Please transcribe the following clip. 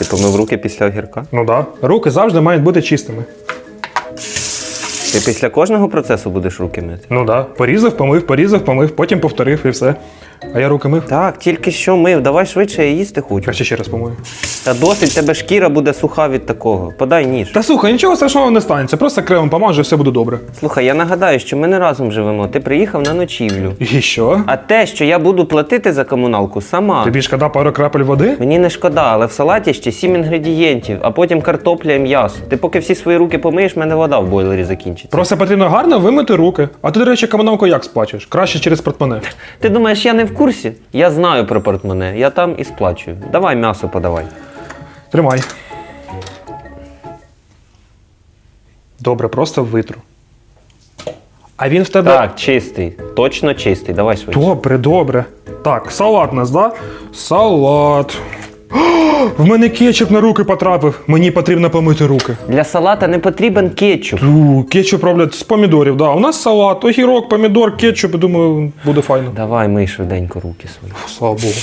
Ти помив руки після огірка? Ну так. Да. Руки завжди мають бути чистими. Ти після кожного процесу будеш руки мити? Ну так. Да. Порізав, помив, порізав, помив, потім повторив і все. А я руки мив. Так, тільки що мив. Давай швидше, я їсти хочу. Краще ще раз помию. Та досить, тебе шкіра буде суха від такого. Подай ніж. Та слухай, нічого страшного не станеться. Просто кремом помажу, і все буде добре. Слухай, я нагадаю, що ми не разом живемо. Ти приїхав на ночівлю. І що? А те, що я буду платити за комуналку, сама. Тобі шкода пару крапель води? Мені не шкода, але в салаті ще сім інгредієнтів, а потім картопля і м'ясо. Ти поки всі свої руки помиєш, мене вода в бойлері закінчиться. Просто потрібно гарно вимити руки. А ти, до речі, комуналку як сплачуєш? Краще через портмоне. Ти думаєш, я не в курсі? Я знаю про портмоне, я там і сплачую. Давай м'ясо подавай. Тримай. Добре, просто витру. А він в тебе. Так, чистий, точно чистий. Давай швидше. Добре, добре. Так, салат у нас, да? Салат. О, в мене кетчуп на руки потрапив. Мені потрібно помити руки. Для салата не потрібен кетчуп. Ту, кетчуп роблять з помідорів, да. У нас салат, огірок, помідор, кетчуп, і думаю, буде файно. Давай мий швиденько руки свої. Слава Богу.